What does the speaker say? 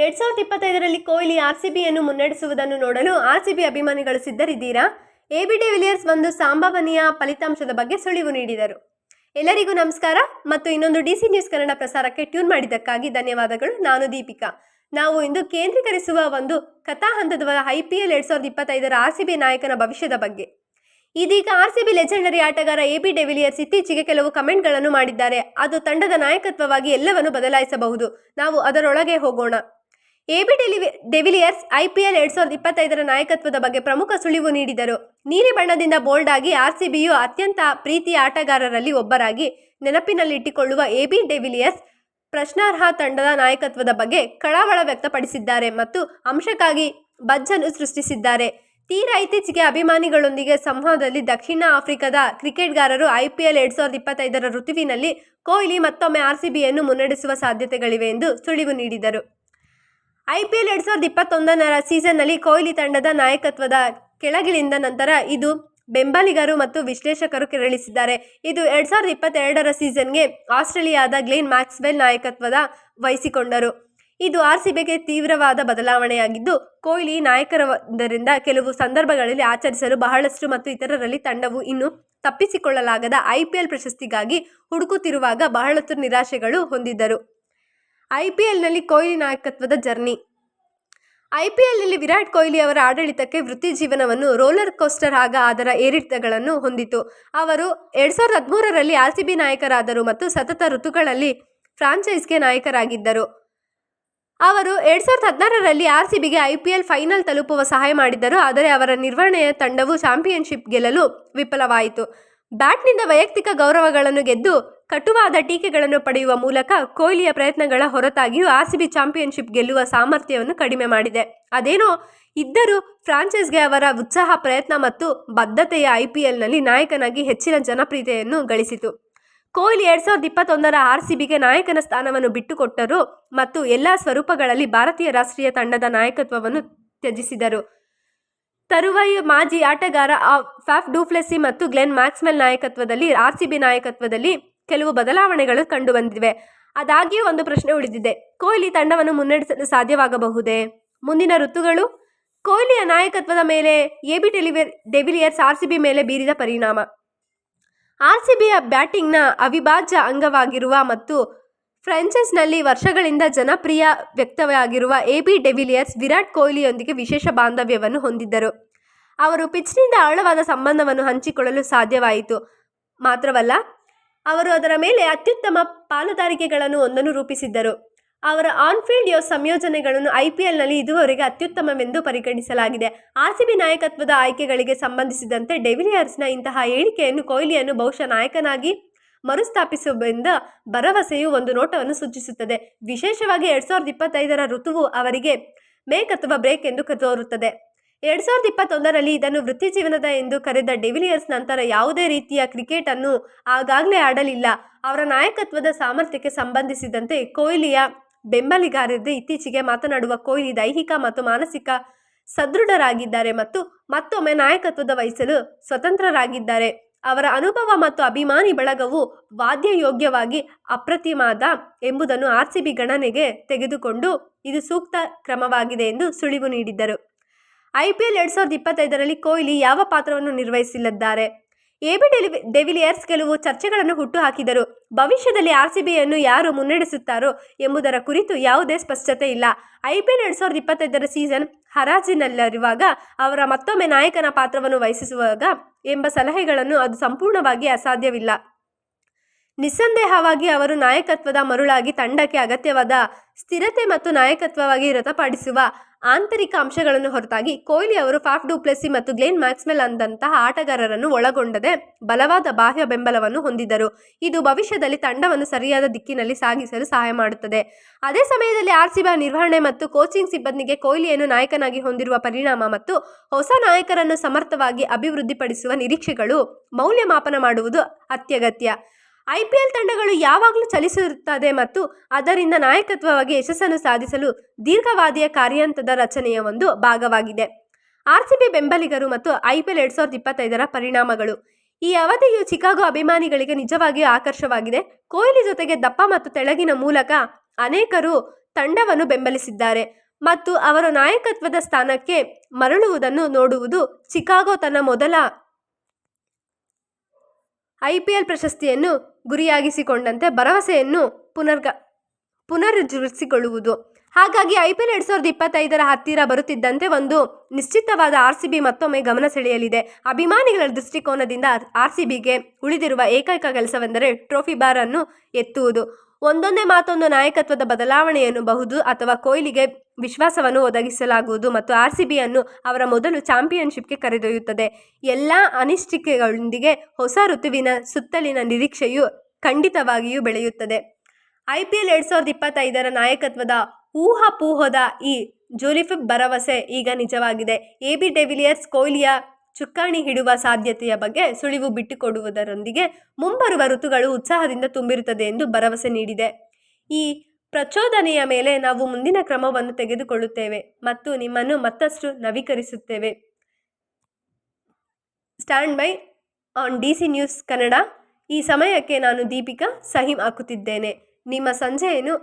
ಎರಡ್ ಸಾವಿರದ ಇಪ್ಪತ್ತೈದರಲ್ಲಿ ಕೊಹ್ಲಿ ಆರ್ ಸಿ ಬಿಯನ್ನು ಮುನ್ನಡೆಸುವುದನ್ನು ನೋಡಲು ಆರ್ ಸಿ ಬಿ ಅಭಿಮಾನಿಗಳು ಸಿದ್ಧರಿದ್ದೀರಾ? ಎ ಬಿ ಡಿವಿಲಿಯರ್ಸ್ ಒಂದು ಸಂಭವನೀಯ ಫಲಿತಾಂಶದ ಬಗ್ಗೆ ಸುಳಿವು ನೀಡಿದರು. ಎಲ್ಲರಿಗೂ ನಮಸ್ಕಾರ. ಮತ್ತು ಇನ್ನೊಂದು ಡಿ ಸಿ ನ್ಯೂಸ್ ಕನ್ನಡ ಪ್ರಸಾರಕ್ಕೆ ಟ್ಯೂನ್ ಮಾಡಿದ್ದಕ್ಕಾಗಿ ಧನ್ಯವಾದಗಳು. ನಾನು ದೀಪಿಕಾ. ನಾವು ಇಂದು ಕೇಂದ್ರೀಕರಿಸುವ ಒಂದು ಕಥಾ ಹಂತದ ಐ ಪಿ ಎಲ್ ಎರಡ್ ಸಾವಿರದ ಇಪ್ಪತ್ತೈದರ ಆರ್ ಸಿ ಬಿ ನಾಯಕನ ಭವಿಷ್ಯದ ಬಗ್ಗೆ. ಇದೀಗ ಆರ್ ಸಿ ಬಿ ಲೆಜೆಂಡರಿ ಆಟಗಾರ ಎ ಬಿ ಡೆವಿಲಿಯರ್ಸ್ ಇತ್ತೀಚೆಗೆ ಕೆಲವು ಕಮೆಂಟ್ಗಳನ್ನು ಮಾಡಿದ್ದಾರೆ. ಅದು ತಂಡದ ನಾಯಕತ್ವವಾಗಿ ಎಲ್ಲವನ್ನು ಬದಲಾಯಿಸಬಹುದು. ನಾವು ಅದರೊಳಗೆ ಹೋಗೋಣ. ಎ ಬಿ ಡೆಲಿವಿ, ಡೆವಿಲಿಯರ್ಸ್ ಐಪಿಎಲ್ ಎರಡ್ ಸಾವಿರದ ಇಪ್ಪತ್ತೈದರ ನಾಯಕತ್ವದ ಬಗ್ಗೆ ಪ್ರಮುಖ ಸುಳಿವು ನೀಡಿದರು. ನೀಲಿ ಬಣ್ಣದಿಂದ ಬೋಲ್ಡ್ ಆಗಿ ಆರ್ ಸಿ ಬಿಯು ಅತ್ಯಂತ ಪ್ರೀತಿಯ ಆಟಗಾರರಲ್ಲಿ ಒಬ್ಬರಾಗಿ ನೆನಪಿನಲ್ಲಿಟ್ಟುಕೊಳ್ಳುವ ಎಬಿ ಡೆವಿಲಿಯರ್ಸ್ ಪ್ರಶ್ನಾರ್ಹ ತಂಡದ ನಾಯಕತ್ವದ ಬಗ್ಗೆ ಕಳವಳ ವ್ಯಕ್ತಪಡಿಸಿದ್ದಾರೆ ಮತ್ತು ಅಂಶಕ್ಕಾಗಿ ಬಜ್ಜನ್ನು ಸೃಷ್ಟಿಸಿದ್ದಾರೆ. ತೀರಾ ಇತ್ತೀಚೆಗೆ ಅಭಿಮಾನಿಗಳೊಂದಿಗೆ ಸಂವಾದದಲ್ಲಿ ದಕ್ಷಿಣ ಆಫ್ರಿಕಾದ ಕ್ರಿಕೆಟ್ಗಾರರು ಐಪಿಎಲ್ ಎರಡ್ ಸಾವಿರದ ಇಪ್ಪತ್ತೈದರ ಋತುವಿನಲ್ಲಿ ಕೊಹ್ಲಿ ಮತ್ತೊಮ್ಮೆ ಆರ್ಸಿಬಿಯನ್ನು ಮುನ್ನಡೆಸುವ ಸಾಧ್ಯತೆಗಳಿವೆ ಎಂದು ಸುಳಿವು ನೀಡಿದರು. ಐಪಿಎಲ್ ಎರಡ್ ಸಾವಿರದ ಇಪ್ಪತ್ತೊಂದರ ಸೀಸನ್ನಲ್ಲಿ ಕೊಹ್ಲಿ ತಂಡದ ನಾಯಕತ್ವದ ಕೆಳಗಿಳಿಂದ ನಂತರ ಇದು ಬೆಂಬಲಿಗರು ಮತ್ತು ವಿಶ್ಲೇಷಕರು ಕೆರಳಿಸಿದ್ದಾರೆ. ಇದು ಎರಡ್ ಸಾವಿರದ ಇಪ್ಪತ್ತೆರಡರ ಸೀಸನ್ಗೆ ಆಸ್ಟ್ರೇಲಿಯಾದ ಗ್ಲೇನ್ ಮ್ಯಾಕ್ಸ್ವೆಲ್ ನಾಯಕತ್ವದ ವಹಿಸಿಕೊಂಡರು. ಇದು ಆರ್ ಸಿ ಬಿಗೆ ತೀವ್ರವಾದ ಬದಲಾವಣೆಯಾಗಿದ್ದು, ಕೊಹ್ಲಿ ನಾಯಕರದರಿಂದ ಕೆಲವು ಸಂದರ್ಭಗಳಲ್ಲಿ ಆಚರಿಸಲು ಬಹಳಷ್ಟು ಮತ್ತು ಇತರರಲ್ಲಿ ತಂಡವು ಇನ್ನು ತಪ್ಪಿಸಿಕೊಳ್ಳಲಾಗದ ಐಪಿಎಲ್ ಪ್ರಶಸ್ತಿಗಾಗಿ ಹುಡುಕುತ್ತಿರುವಾಗ ಬಹಳಷ್ಟು ನಿರಾಶೆಗಳು ಹೊಂದಿದ್ದರು. ಐಪಿಎಲ್ನಲ್ಲಿ ಕೊಹ್ಲಿ ನಾಯಕತ್ವದ ಜರ್ನಿ. ಐ ಪಿ ಎಲ್ನಲ್ಲಿ ವಿರಾಟ್ ಕೊಹ್ಲಿ ಅವರ ಆಡಳಿತಕ್ಕೆ ವೃತ್ತಿ ಜೀವನವನ್ನು ರೋಲರ್ ಕೋಸ್ಟರ್ ಆಗ ಅದರ ಏರಿಳಿತಗಳನ್ನು ಹೊಂದಿತು. ಅವರು ಎರಡ್ ಸಾವಿರದ ಹದಿಮೂರರಲ್ಲಿ ಆರ್ ಸಿ ಬಿ ನಾಯಕರಾದರು ಮತ್ತು ಸತತ ಋತುಗಳಲ್ಲಿ ಫ್ರಾಂಚೈಸ್ಗೆ ನಾಯಕರಾಗಿದ್ದರು. ಅವರು ಎರಡ್ ಸಾವಿರದ ಹದಿನಾರರಲ್ಲಿ ಆರ್ ಸಿ ಬಿಗೆ ಐ ಪಿ ಎಲ್ ಫೈನಲ್ ತಲುಪುವ ಸಹಾಯ ಮಾಡಿದ್ದರು, ಆದರೆ ಅವರ ನಿರ್ವಹಣೆಯ ತಂಡವು ಚಾಂಪಿಯನ್ಶಿಪ್ ಗೆಲ್ಲಲು ವಿಫಲವಾಯಿತು. ಬ್ಯಾಟ್ನಿಂದ ವೈಯಕ್ತಿಕ ಗೌರವಗಳನ್ನು ಗೆದ್ದು ಕಟುವಾದ ಟೀಕೆಗಳನ್ನು ಪಡೆಯುವ ಮೂಲಕ ಕೊಹ್ಲಿಯ ಪ್ರಯತ್ನಗಳ ಹೊರತಾಗಿಯೂ ಆರ್ ಸಿ ಬಿ ಚಾಂಪಿಯನ್ಶಿಪ್ ಗೆಲ್ಲುವ ಸಾಮರ್ಥ್ಯವನ್ನು ಕಡಿಮೆ ಮಾಡಿದೆ. ಅದೇನೋ ಇದ್ದರೂ ಫ್ರಾಂಚೈಸ್ಗೆ ಅವರ ಉತ್ಸಾಹ, ಪ್ರಯತ್ನ ಮತ್ತು ಬದ್ಧತೆಯ ಐ ಪಿ ನಾಯಕನಾಗಿ ಹೆಚ್ಚಿನ ಜನಪ್ರಿಯತೆಯನ್ನು ಗಳಿಸಿತು. ಕೊಹ್ಲಿ ಎರಡ್ ಸಾವಿರದ ಇಪ್ಪತ್ತೊಂದರ ಆರ್ ಸಿ ಬಿಗೆ ನಾಯಕನ ಸ್ಥಾನವನ್ನು ಬಿಟ್ಟುಕೊಟ್ಟರು ಮತ್ತು ಎಲ್ಲ ಸ್ವರೂಪಗಳಲ್ಲಿ ಭಾರತೀಯ ರಾಷ್ಟ್ರೀಯ ತಂಡದ ನಾಯಕತ್ವವನ್ನು ತ್ಯಜಿಸಿದರು. ತರುವಾಯ ಮಾಜಿ ಆಟಗಾರ ಫಾಫ್ ಡೂಫ್ಲೆಸಿ ಮತ್ತು ಗ್ಲೆನ್ ಮ್ಯಾಕ್ಸ್ವೆಲ್ ನಾಯಕತ್ವದಲ್ಲಿ ಆರ್ ಸಿ ಬಿ ನಾಯಕತ್ವದಲ್ಲಿ ಕೆಲವು ಬದಲಾವಣೆಗಳು ಕಂಡುಬಂದಿವೆ. ಆದಾಗ್ಯೂ ಒಂದು ಪ್ರಶ್ನೆ ಉಳಿದಿದೆ. ಕೊಹ್ಲಿ ತಂಡವನ್ನು ಮುನ್ನಡೆಸಲು ಸಾಧ್ಯವಾಗಬಹುದೇ? ಮುಂದಿನ ಋತುಗಳು? ಕೊಹ್ಲಿಯ ನಾಯಕತ್ವದ ಮೇಲೆ A B deliver de Villiers R C B ಮೇಲೆ ಬೀರಿದ ಪರಿಣಾಮ. ಆರ್ ಸಿ ಬಿಯ ಬ್ಯಾಟಿಂಗ್ನ ಅವಿಭಾಜ್ಯ ಅಂಗವಾಗಿರುವ ಮತ್ತು ಫ್ರಾಂಚೈಸ್ನಲ್ಲಿ ವರ್ಷಗಳಿಂದ ಜನಪ್ರಿಯ ವ್ಯಕ್ತವಾಗಿರುವ A B de Villiers Virat ಕೊಹ್ಲಿಯೊಂದಿಗೆ ವಿಶೇಷ ಬಾಂಧವ್ಯವನ್ನು ಹೊಂದಿದ್ದರು. ಅವರು ಪಿಚ್ನಿಂದ ಆಳವಾದ ಸಂಬಂಧವನ್ನು ಹಂಚಿಕೊಳ್ಳಲು ಸಾಧ್ಯವಾಯಿತು. ಮಾತ್ರವಲ್ಲ ಅವರು ಅದರ ಮೇಲೆ ಅತ್ಯುತ್ತಮ ಪಾಲುದಾರಿಕೆಗಳನ್ನು ಒಂದನ್ನು ರೂಪಿಸಿದ್ದರು. ಅವರ ಆನ್ಫೀಲ್ಡ್ ಯೋ ಸಂಯೋಜನೆಗಳನ್ನು ಐಪಿಎಲ್ನಲ್ಲಿ ಇದುವರೆಗೆ ಅತ್ಯುತ್ತಮವೆಂದು ಪರಿಗಣಿಸಲಾಗಿದೆ. ಆರ್ಸಿಬಿ ನಾಯಕತ್ವದ ಆಯ್ಕೆಗಳಿಗೆ ಸಂಬಂಧಿಸಿದಂತೆ ಡೆವಿಲಿಯರ್ಸ್ನ ಇಂತಹ ಹೇಳಿಕೆಯನ್ನು ಕೊಹ್ಲಿಯನ್ನು ಬಹುಶಃ ನಾಯಕನಾಗಿ ಮರುಸ್ಥಾಪಿಸುವುದರಿಂದ ಭರವಸೆಯು ಒಂದು ನೋಟವನ್ನು ಸೂಚಿಸುತ್ತದೆ ವಿಶೇಷವಾಗಿ ಎರಡ್ ಸಾವಿರದ ಇಪ್ಪತ್ತೈದರ ಋತುವು ಅವರಿಗೆ ಮೇಕ್ ಅಥವಾ ಬ್ರೇಕ್ ಎಂದು ತೋರುತ್ತದೆ. ಎರಡ್ ಸಾವಿರದ ಇಪ್ಪತ್ತೊಂದರಲ್ಲಿ ಇದನ್ನು ವೃತ್ತಿ ಜೀವನದ ಎಂದು ಕರೆದ ಡೆವಿಲಿಯರ್ಸ್ ನಂತರ ಯಾವುದೇ ರೀತಿಯ ಕ್ರಿಕೆಟ್ ಅನ್ನು ಆಗಾಗಲೇ ಆಡಲಿಲ್ಲ. ಅವರ ನಾಯಕತ್ವದ ಸಾಮರ್ಥ್ಯಕ್ಕೆ ಸಂಬಂಧಿಸಿದಂತೆ ಕೊಹ್ಲಿಯ ಬೆಂಬಲಿಗಾರರು ಇತ್ತೀಚೆಗೆ ಮಾತನಾಡುವ ಕೊಹ್ಲಿ ದೈಹಿಕ ಮತ್ತು ಮಾನಸಿಕ ಸದೃಢರಾಗಿದ್ದಾರೆ ಮತ್ತು ಮತ್ತೊಮ್ಮೆ ನಾಯಕತ್ವದ ವಹಿಸಲು ಸ್ವತಂತ್ರರಾಗಿದ್ದಾರೆ. ಅವರ ಅನುಭವ ಮತ್ತು ಅಭಿಮಾನಿ ಬಳಗವು ವಾದ್ಯಯೋಗ್ಯವಾಗಿ ಅಪ್ರತಿಮಾದ ಎಂಬುದನ್ನು ಆರ್ ಸಿ ಬಿ ಗಣನೆಗೆ ತೆಗೆದುಕೊಂಡು ಇದು ಸೂಕ್ತ ಕ್ರಮವಾಗಿದೆ ಎಂದು ಸುಳಿವು ನೀಡಿದ್ದರು. ಐಪಿಎಲ್ ಎರಡು ಸಾವಿರದ ಇಪ್ಪತ್ತೈದರಲ್ಲಿ ಕೊಹ್ಲಿ ಯಾವ ಪಾತ್ರವನ್ನು ನಿರ್ವಹಿಸಲಿದ್ದಾರೆ? ಎಬಿ ಡೆಲಿ ಡೆವಿಲಿಯರ್ಸ್ ಕೆಲವು ಚರ್ಚೆಗಳನ್ನು ಹುಟ್ಟುಹಾಕಿದರು. ಭವಿಷ್ಯದಲ್ಲಿ ಆರ್ ಸಿ ಬಿಯನ್ನು ಯಾರು ಮುನ್ನಡೆಸುತ್ತಾರೋ ಎಂಬುದರ ಕುರಿತು ಯಾವುದೇ ಸ್ಪಷ್ಟತೆ ಇಲ್ಲ. ಐಪಿಎಲ್ ಎರಡು ಸಾವಿರದ ಇಪ್ಪತ್ತೈದರ ಸೀಸನ್ ಹರಾಜಿನಲ್ಲಿರುವಾಗ ಅವರ ಮತ್ತೊಮ್ಮೆ ನಾಯಕನ ಪಾತ್ರವನ್ನು ವಹಿಸುವಾಗ ಎಂಬ ಸಲಹೆಗಳನ್ನು ಅದು ಸಂಪೂರ್ಣವಾಗಿ ಅಸಾಧ್ಯವಿಲ್ಲ. ನಿಸ್ಸಂದೇಹವಾಗಿ ಅವರು ನಾಯಕತ್ವದ ಮರುಳಾಗಿ ತಂಡಕ್ಕೆ ಅಗತ್ಯವಾದ ಸ್ಥಿರತೆ ಮತ್ತು ನಾಯಕತ್ವವಾಗಿ ವ್ರತಪಡಿಸುವ ಆಂತರಿಕ ಅಂಶಗಳನ್ನು ಹೊರತಾಗಿ ಕೊಹ್ಲಿ ಅವರು ಫಾಫ್ ಡೂಪ್ಲೆಸಿ ಮತ್ತು ಗ್ಲೇನ್ ಮ್ಯಾಕ್ಸ್ಮೆಲ್ ಅಂದಂತಹ ಆಟಗಾರರನ್ನು ಒಳಗೊಂಡದೆ ಬಲವಾದ ಬಾಹ್ಯ ಬೆಂಬಲವನ್ನು ಹೊಂದಿದ್ದರು. ಇದು ಭವಿಷ್ಯದಲ್ಲಿ ತಂಡವನ್ನು ಸರಿಯಾದ ದಿಕ್ಕಿನಲ್ಲಿ ಸಾಗಿಸಲು ಸಹಾಯ ಮಾಡುತ್ತದೆ. ಅದೇ ಸಮಯದಲ್ಲಿ ಆರ್ಸಿಬಿ ನಿರ್ವಹಣೆ ಮತ್ತು ಕೋಚಿಂಗ್ ಸಿಬ್ಬಂದಿಗೆ ಕೊಹ್ಲಿಯನ್ನು ನಾಯಕನಾಗಿ ಹೊಂದಿರುವ ಪರಿಣಾಮ ಮತ್ತು ಹೊಸ ನಾಯಕರನ್ನು ಸಮರ್ಥವಾಗಿ ಅಭಿವೃದ್ಧಿಪಡಿಸುವ ನಿರೀಕ್ಷೆಗಳು ಮೌಲ್ಯಮಾಪನ ಮಾಡುವುದು ಅತ್ಯಗತ್ಯ. ಐಪಿಎಲ್ ತಂಡಗಳು ಯಾವಾಗಲೂ ಚಲಿಸಿರುತ್ತದೆ ಮತ್ತು ಅದರಿಂದ ನಾಯಕತ್ವವಾಗಿ ಯಶಸ್ಸನ್ನು ಸಾಧಿಸಲು ದೀರ್ಘವಾದಿಯ ಕಾರ್ಯಂತದ ರಚನೆಯ ಒಂದು ಭಾಗವಾಗಿದೆ. ಆರ್ಸಿಬಿ ಬೆಂಬಲಿಗರು ಮತ್ತು ಐಪಿಎಲ್ ಎರಡ್ ಸಾವಿರದ ಇಪ್ಪತ್ತೈದರ ಪರಿಣಾಮಗಳು. ಈ ಅವಧಿಯು ಚಿಕಾಗೋ ಅಭಿಮಾನಿಗಳಿಗೆ ನಿಜವಾಗಿಯೂ ಆಕರ್ಷವಾಗಿದೆ. ಕೊಹ್ಲಿ ಜೊತೆಗೆ ದಪ್ಪ ಮತ್ತು ತೆಳಗಿನ ಮೂಲಕ ಅನೇಕರು ತಂಡವನ್ನು ಬೆಂಬಲಿಸಿದ್ದಾರೆ ಮತ್ತು ಅವರ ನಾಯಕತ್ವದ ಸ್ಥಾನಕ್ಕೆ ಮರಳುವುದನ್ನು ನೋಡುವುದು ಚಿಕಾಗೋ ತನ್ನ ಮೊದಲ ಐಪಿಎಲ್ ಪ್ರಶಸ್ತಿಯನ್ನು ಗುರಿಯಾಗಿಸಿಕೊಂಡಂತೆ ಭರವಸೆಯನ್ನು ಪುನರ್ಗ ಪುನರುಜ್ಜೀವಿಸಿಕೊಳ್ಳುವುದು ಹಾಗಾಗಿ ಐ ಪಿ ಎಲ್ ಎರಡು ಸಾವಿರದ ಇಪ್ಪತ್ತೈದರ ಹತ್ತಿರ ಬರುತ್ತಿದ್ದಂತೆ ಒಂದು ನಿಶ್ಚಿತವಾದ ಆರ್ ಸಿ ಬಿ ಮತ್ತೊಮ್ಮೆ ಗಮನ ಸೆಳೆಯಲಿದೆ. ಅಭಿಮಾನಿಗಳ ದೃಷ್ಟಿಕೋನದಿಂದ ಆರ್ ಸಿ ಬಿಗೆ ಉಳಿದಿರುವ ಏಕೈಕ ಕೆಲಸವೆಂದರೆ ಟ್ರೋಫಿ ಬಾರ್ ಅನ್ನು ಎತ್ತುವುದು. ಒಂದೊಂದೇ ಮಾತೊಂದು ನಾಯಕತ್ವದ ಬದಲಾವಣೆಯನ್ನು ಬಹುದು ಅಥವಾ ಕೊಹ್ಲಿಗೆ ವಿಶ್ವಾಸವನ್ನು ಒದಗಿಸಲಾಗುವುದು ಮತ್ತು ಆರ್ ಸಿ ಬಿಯನ್ನು ಅವರ ಮೊದಲು ಚಾಂಪಿಯನ್ಶಿಪ್ಗೆ ಕರೆದೊಯ್ಯುತ್ತದೆ. ಎಲ್ಲ ಅನಿಶ್ಚಿಕೆಗಳೊಂದಿಗೆ ಹೊಸ ಋತುವಿನ ಸುತ್ತಲಿನ ನಿರೀಕ್ಷೆಯು ಖಂಡಿತವಾಗಿಯೂ ಬೆಳೆಯುತ್ತದೆ. ಐ ಪಿ ಎಲ್ ಎರಡು ಸಾವಿರದ ಇಪ್ಪತ್ತೈದರ ನಾಯಕತ್ವದ ಊಹಾಪೂಹದ ಈ ಜೋಲಿಫಿಪ್ ಭರವಸೆ ಈಗ ನಿಜವಾಗಿದೆ. ಎ ಬಿ ಡೆವಿಲಿಯರ್ಸ್ ಕೊಹ್ಲಿಯ ಚುಕ್ಕಾಣಿ ಹಿಡುವ ಸಾಧ್ಯತೆಯ ಬಗ್ಗೆ ಸುಳಿವು ಬಿಟ್ಟುಕೊಡುವುದರೊಂದಿಗೆ ಮುಂಬರುವ ಋತುಗಳು ಉತ್ಸಾಹದಿಂದ ತುಂಬಿರುತ್ತದೆ ಎಂದು ಭರವಸೆ ನೀಡಿದೆ. ಈ ಪ್ರಚೋದನೆಯ ಮೇಲೆ ನಾವು ಮುಂದಿನ ಕ್ರಮವನ್ನು ತೆಗೆದುಕೊಳ್ಳುತ್ತೇವೆ ಮತ್ತು ನಿಮ್ಮನ್ನು ಮತ್ತಷ್ಟು ನವೀಕರಿಸುತ್ತೇವೆ. Stand by on D C news Kannada ಈ ಸಮಯಕ್ಕೆ ನಾನು ದೀಪಿಕಾ, ಸಹಿಂ ಹಾಕುತ್ತಿದ್ದೇನೆ. ನಿಮ್ಮ ಸಂಜೆಯನ್ನು